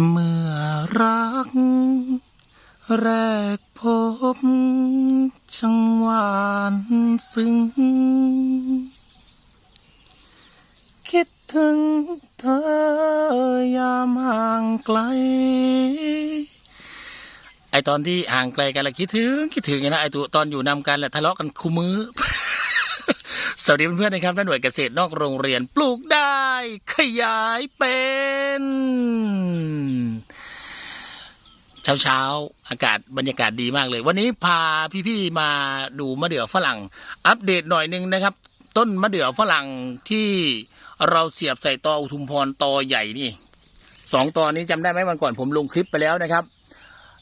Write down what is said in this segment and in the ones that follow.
เมื่อรัก แรกพบช่างหวานซึ้ง คิดถึงเธอยามห่างไกล ไอตอนที่ห่างไกลกันแหละคิดถึง คิดถึงไงนะไอตัวตอนอยู่นำกันแหละทะเลาะกันคู่มือ สวัสดีเพื่อนๆนะครับด้านหน่วยเกษตรนอกโรงเรียนปลูกได้ ขยายเป็น เช้าเช้าๆอากาศบรรยากาศดีมากเลย วันนี้พาพี่ๆมาดูมะเดื่อฝรั่ง อัปเดตหน่อยหนึงนะครับ ต้นมะเดื่อฝรั่งที่เราเสียบใส่ตออุทุมพรตอใหญ่นี่สองตอนี้จำได้ไหมวันก่อนผมลงคลิปไปแล้วนะครับ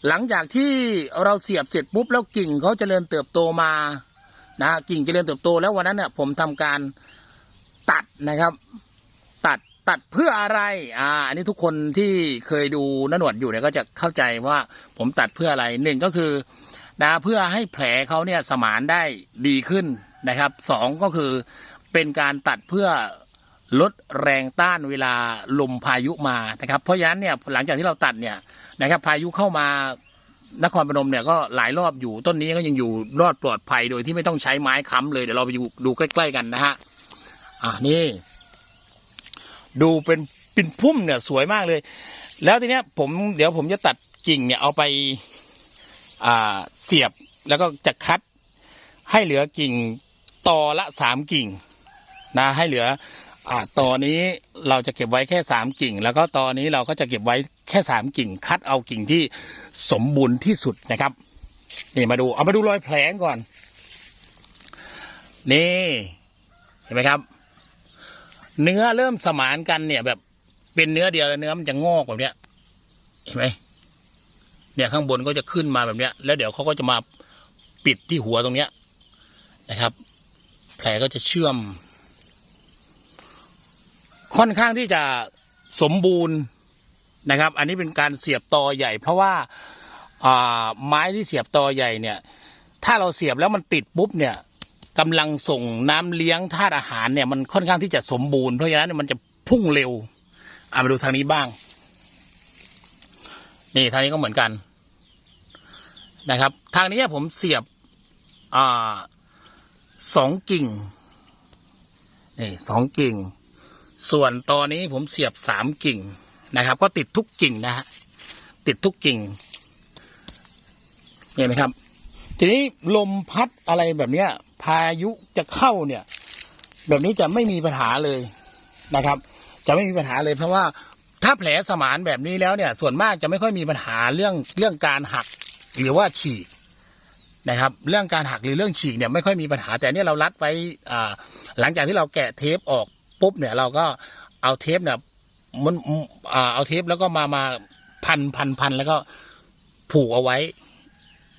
หลังจากที่เราเสียบเสร็จปุ๊บแล้วกิ่งเขาเจริญเติบโตมา นะกิ่งเจริญเติบโตแล้ววันนั้นเนี่ยผมทำการตัดนะครับ ตัดตัดเพื่ออะไรอ่าอันนี้ทุกคนที่เคยดูนหนวดอยู่เนี่ยก็จะเข้าใจว่าผมตัดเพื่ออะไรหนึ่งก็คือนะเพื่อให้แผลเขาเนี่ยสมานได้ดีขึ้นนะครับสองก็คือเป็นการตัดเพื่อลดแรงต้านเวลาลมพายุมานะครับ เพราะฉะนั้นเนี่ยหลังจากที่เราตัดเนี่ยนะครับ พายุเข้ามา นครพนมเนี่ยก็หลายรอบอยู่ต้นนี้ก็ยังอยู่รอดปลอดภัยโดยที่ไม่ต้องใช้ไม้ค้ำเลยเดี๋ยวเราไปดูใกล้ ๆ กันนะฮะอ่านี่ ดูเป็นเป็นพุ่มเนี่ย สวยมากเลย แล้วทีเนี้ย ผมเดี๋ยวผมจะตัดกิ่งเนี่ยเอาไป อ่าเสียบแล้วก็จะคัดให้เหลือกิ่งตอละสามกิ่ง นะ ให้เหลือ อ่าตอนนี้เราจะเก็บไว้แค่สามกิ่ง แล้วก็ตอนี้เราก็จะเก็บไว้แค่สามกิ่ง คัดเอากิ่งที่สมบูรณ์ที่สุดนะครับนี่มาดูเอามาดูรอยแผลก่อน นี่ เห็นไหมครับ เนื้อเริ่มสมานกันเนี่ย แบบเป็นเนื้อเดียวแล้วเนื้อมันจะงอกแบบเนี้ย เห็นไหมเนี่ยข้างบนก็จะขึ้นมาแบบเนี้ย แล้วเดี๋ยวเขาก็จะมาปิดที่หัวตรงเนี้ยนะครับ แผลก็จะเชื่อม ค่อนข้างที่จะสมบูรณ์นะครับ อันนี้เป็นการเสียบตอใหญ่ เพราะว่าไม้ที่เสียบตอใหญ่เนี่ย ถ้าเราเสียบแล้วมันติดปุ๊บเนี่ยกำลังส่งน้ำเลี้ยงธาตุอาหารเนี่ยมันค่อนข้างที่จะสมบูรณ์เพราะฉะนั้นมันจะพุ่งเร็วเอามาดูทางนี้บ้าง นี่ทางนี้ก็เหมือนกันนะครับ ทางนี้ผมเสียบอสองกิ่งนี่สองกิ่ง ส่วนตอนนี้ผมเสียบสามกิ่งนะครับ ก็ติดทุกกิ่งนะฮะติดทุกกิ่งเห็นไหมครับ ทีนี้ลมพัดอะไรแบบเนี้ย พายุจะเข้าเนี่ย แบบนี้จะไม่มีปัญหาเลยนะครับ จะไม่มีปัญหาเลยเพราะว่าถ้าแผลสมานแบบนี้แล้วเนี่ย ส่วนมากจะไม่ค่อยมีปัญหาเรื่องเรื่องการหักหรือว่าฉีกนะครับ เรื่องการหักหรือเรื่องฉีกเนี่ยไม่ค่อยมีปัญหาแต่เนี่ยเรารัดไว้อ่าหลังจากที่เราแกะเทปออก ปุ๊บเนี่ยเราก็เอาเทปเนี่ยมันอ่าเอาเทปแล้วก็มามาพันพันพันแล้วก็ผูกเอาไว้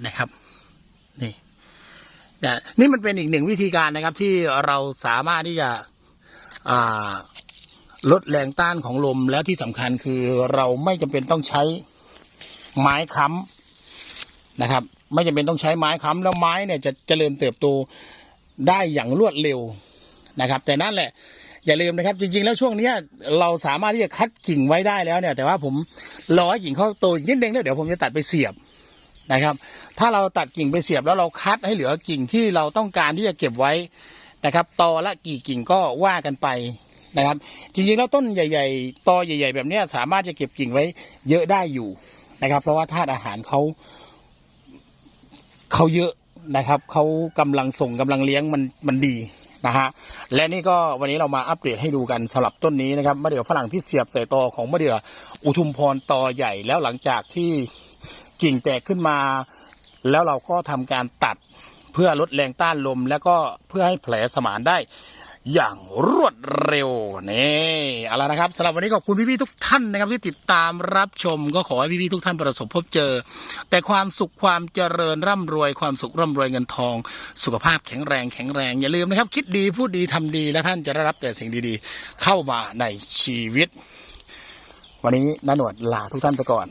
นะครับ นี่เนี่ยนี่มันเป็นอีกหนึ่งวิธีการนะครับ ที่เราสามารถที่จะอ่าลดแรงต้านของลมแล้วที่สำคัญคือเราไม่จำเป็นต้องใช้ไม้ค้ำนะครับ ไม่จำเป็นต้องใช้ไม้ค้ำแล้วไม้เนี่ยจะเจริญเติบโตได้อย่างรวดเร็วนะครับ แต่นั่นแหละ อย่าลืมนะครับ จริง ๆ แล้วช่วงเนี้ยเราสามารถที่จะคัดกิ่งไว้ได้แล้วเนี่ย แต่ว่าผมรอให้กิ่งเขาโตอีกนิดนึงแล้วเดี๋ยวผมจะตัดไปเสียบนะครับ ถ้าเราตัดกิ่งไปเสียบแล้วเราคัดให้เหลือกิ่งที่เราต้องการที่จะเก็บไว้นะครับตอละกี่กิ่งก็ว่ากันไปนะครับ จริงๆแล้วต้นใหญ่ๆตอใหญ่ ๆ แบบนี้สามารถจะเก็บกิ่งไว้เยอะได้อยู่นะครับ เพราะว่าธาตุอาหารเขาเขาเยอะนะครับเขากำลังส่งกำลังเลี้ยงมันมันดี นะฮะและนี่ก็วันนี้เรามาอัปเดตให้ดูกันสำหรับต้นนี้นะครับมะเดื่อฝรั่งที่เสียบใส่ตอของมะเดื่ออุทุมพรตอใหญ่แล้วหลังจากที่กิ่งแตกขึ้นมา แล้วเราก็ทำการตัดเพื่อลดแรงต้านลม แล้วก็เพื่อให้แผลสมานได้ อย่างรวดเร็วนี่เอาละนะครับสำหรับวันนี้ขอบคุณพี่ๆทุกท่านนะครับที่ติดตามรับชม ก็ขอให้พี่ๆทุกท่านประสบพบเจอ แต่ความสุขความเจริญร่ำรวยความสุขร่ำรวยเงินทอง สุขภาพแข็งแรงแข็งแรงอย่าลืมนะครับ คิดดีพูดดีทำดีและท่านจะได้รับแต่สิ่งดีๆ เข้ามาในชีวิต วันนี้น้าหนวดลาทุกท่านไปก่อน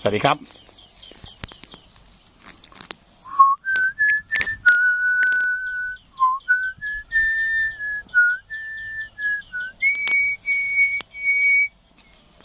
สวัสดีครับ